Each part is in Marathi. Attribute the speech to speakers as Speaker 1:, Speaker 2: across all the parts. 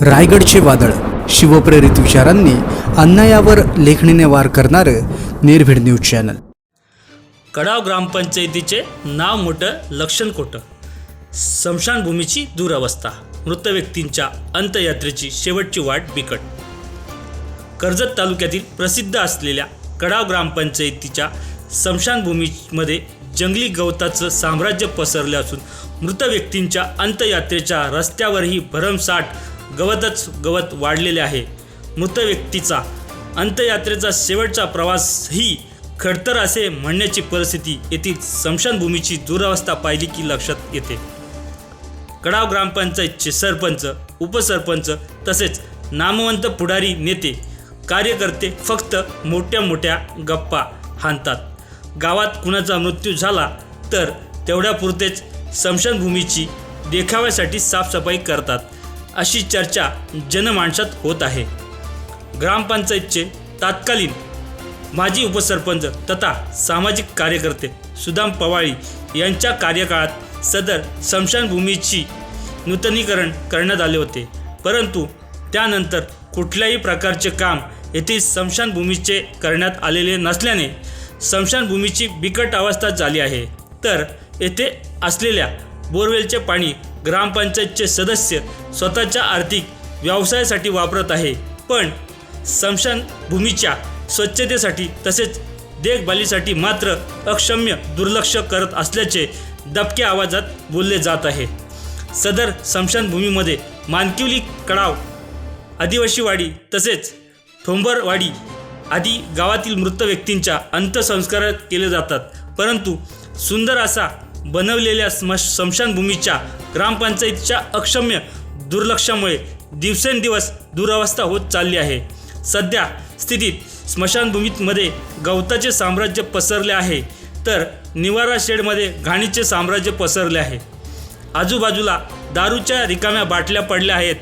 Speaker 1: रायगडचे वादळ. शिवप्रेरित विचारांनी अन्यायावर लेखणीने वार करणारं निर्भीड न्यूज चॅनल.
Speaker 2: कडाव ग्रामपंचायतीचे नाव मोठं लक्षण खोटं स्मशानभूमीची दुरावस्था. मृत व्यक्तींच्या अंत्ययात्रेची शेवटची वाट बिकट. कर्जत तालुक्यातील प्रसिद्ध असलेल्या कडाव ग्रामपंचायतीच्या स्मशानभूमीमध्ये जंगली गवताचं साम्राज्य पसरले असून मृत व्यक्तींच्या अंत्ययात्रेच्या रस्त्यावरही भरमसाठ गवतच गवत वाढलेले आहे. मृत व्यक्तीचा अंत्ययात्रेचा शेवटचा प्रवासही खडतर असे म्हणण्याची परिस्थिती येथील स्मशानभूमीची दुरावस्था पाहिली की लक्षात येते. कडाव ग्रामपंचायतचे सरपंच उपसरपंच तसेच नामवंत पुढारी नेते कार्यकर्ते फक्त मोठ्या मोठ्या गप्पा हाणतात. गावात कुणाचा मृत्यू झाला तर तेवढ्यापुरतेच स्मशानभूमीची देखाव्यासाठी साफसफाई करतात. अशी चर्चा जनमानसात होत आहे. ग्रामपंचायतचे तात्कालीन माजी उपसरपंच तथा सामाजिक कार्यकर्ते सुदाम पवाळी यांच्या कार्यकाळात सदर स्मशानभूमीची नूतनीकरण करण्यात आले होते. परंतु त्यानंतर कुठल्याही प्रकारचे काम येथील स्मशानभूमीचे करण्यात आलेले नसल्याने स्मशानभूमीची बिकट अवस्था झाली आहे. तर येथे असलेल्या बोरवेलचे पाणी ग्रामपंचायतचे सदस्य स्वतःच्या आर्थिक व्यवसायासाठी वापरत आहे. पण स्मशानभूमीच्या स्वच्छतेसाठी तसेच देखभालीसाठी मात्र अक्षम्य दुर्लक्ष करत असल्याचे दबक्या आवाजात बोलले जात आहे. सदर स्मशानभूमीमध्ये मानकिवली कडाव आदिवासीवाडी तसेच ठोंबरवाडी आदी गावातील मृत व्यक्तींच्या अंत्यसंस्कार केले जातात. परंतु सुंदर असा बनवलेल्या स्म स्मशानभूमीच्या ग्रामपंचायतीच्या अक्षम्य दुर्लक्षामुळे दिवसेंदिवस दुरावस्था होत चालली आहे. सध्या स्थितीत स्मशानभूमीमध्ये गवताचे साम्राज्य पसरले आहे तर निवारा शेडमध्ये घाणीचे साम्राज्य पसरले आहे. आजूबाजूला दारूच्या रिकाम्या बाटल्या पडल्या आहेत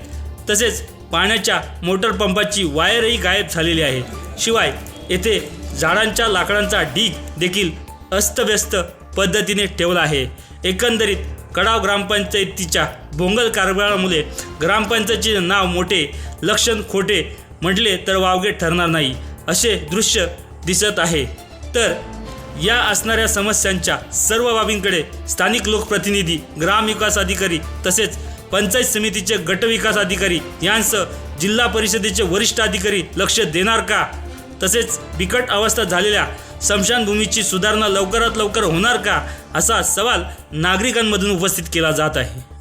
Speaker 2: तसेच पाण्याच्या मोटर पंपाची वायरही गायब झालेली आहे. शिवाय येथे झाडांच्या लाकडांचा ढीग देखील अस्तव्यस्त पद्धतीने ठेवला आहे. एकंदरीत कडाव ग्रामपंचायतीच्या भोंगल कारभारामुळे ग्रामपंचायतीचे नाव मोठे लक्षण खोटे म्हटले तर वावगे ठरणार नाही असे दृश्य दिसत आहे. तर या असणाऱ्या समस्यांच्या सर्व बाबींकडे स्थानिक लोकप्रतिनिधी ग्रामविकास अधिकारी तसेच पंचायत समितीचे गटविकास अधिकारी यांसह जिल्हा परिषदेचे वरिष्ठ अधिकारी लक्ष देणार का? तसेच बिकट अवस्था झालेल्या स्मशानभूमीची सुधारणा लवकरात लवकर होणार का? असा सवाल नागरिकांमधून उपस्थित केला जात आहे.